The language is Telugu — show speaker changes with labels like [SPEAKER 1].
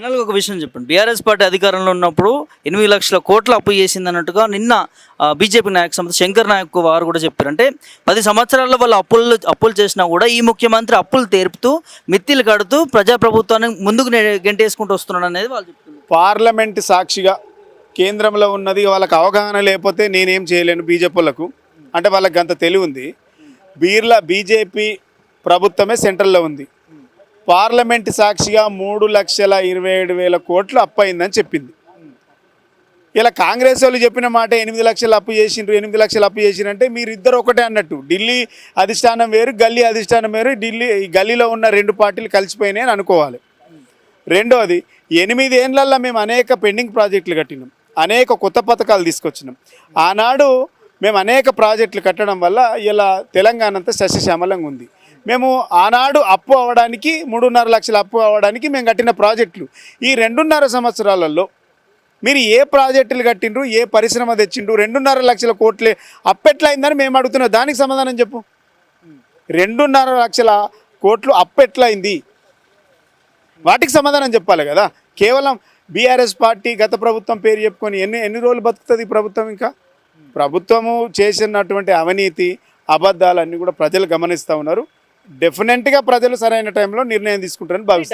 [SPEAKER 1] ఫైనల్గా ఒక విషయం చెప్పండి. బీఆర్ఎస్ పార్టీ అధికారంలో ఉన్నప్పుడు ఎనిమిది లక్షల కోట్ల అప్పు చేసింది అన్నట్టుగా నిన్న బీజేపీ నాయక సంస్థ శంకర్ నాయక్ వారు కూడా చెప్పారు. అంటే పది సంవత్సరాల్లో వాళ్ళు అప్పులు అప్పులు చేసినా కూడా ఈ ముఖ్యమంత్రి అప్పులు తెరుపుతూ మిత్తిలు కడుతూ ప్రజాప్రభుత్వాన్ని ముందుకు నె- గెంటేసుకుంటూ వస్తున్నాడు అనేది వాళ్ళు చెప్తున్నారు.
[SPEAKER 2] పార్లమెంట్ సాక్షిగా కేంద్రంలో ఉన్నది వాళ్ళకి అవగాహన లేకపోతే నేనేం చేయలేను బీజేపీలకు. అంటే వాళ్ళకి అంత తెలివి ఉంది. బీర్లా బీజేపీ ప్రభుత్వమే సెంట్రల్లో ఉంది. పార్లమెంట్ సాక్షిగా మూడు లక్షల ఇరవై ఏడు వేల కోట్లు అప్పయిందని చెప్పింది. ఇలా కాంగ్రెస్ వాళ్ళు చెప్పిన మాట ఎనిమిది లక్షలు అప్పు చేసిండ్రు ఎనిమిది లక్షలు అప్పు చేసిండ్రంటే మీరు ఇద్దరు ఒకటే అన్నట్టు. ఢిల్లీ అధిష్టానం వేరు గల్లీ అధిష్టానం వేరు ఢిల్లీ ఈ గల్లీలో ఉన్న రెండు పార్టీలు కలిసిపోయినాయి అని అనుకోవాలి. రెండోది ఎనిమిది ఏండ్లల్లో మేము అనేక పెండింగ్ ప్రాజెక్టులు కట్టినాం అనేక కొత్త పథకాలు తీసుకొచ్చినాం. ఆనాడు మేము అనేక ప్రాజెక్టులు కట్టడం వల్ల ఇలా తెలంగాణ అంతా సస్యశ్యామలంగా ఉంది. మేము ఆనాడు అప్పు అవ్వడానికి మూడున్నర లక్షల అప్పు అవ్వడానికి మేము కట్టిన ప్రాజెక్టులు. ఈ రెండున్నర సంవత్సరాలలో మీరు ఏ ప్రాజెక్టులు కట్టిండ్రు ఏ పరిశ్రమ తెచ్చిండ్రు రెండున్నర లక్షల కోట్లే అప్పెట్లయిందని మేము అడుగుతున్నాం. దానికి సమాధానం చెప్పు. రెండున్నర లక్షల కోట్లు అప్పెట్లయింది. వాటికి సమాధానం చెప్పాలి కదా. కేవలం బీఆర్ఎస్ పార్టీ గత ప్రభుత్వం పేరు చెప్పుకొని ఎన్ని ఎన్ని రోజులు బతుకుతుంది ప్రభుత్వం ఇంకా? ప్రభుత్వము చేసినటువంటి అవినీతి అబద్ధాలన్నీ కూడా ప్రజలు గమనిస్తూ ఉన్నారు. డెఫినెట్గా ప్రజలు సరైన టైంలో నిర్ణయం తీసుకుంటారని భావిస్తారు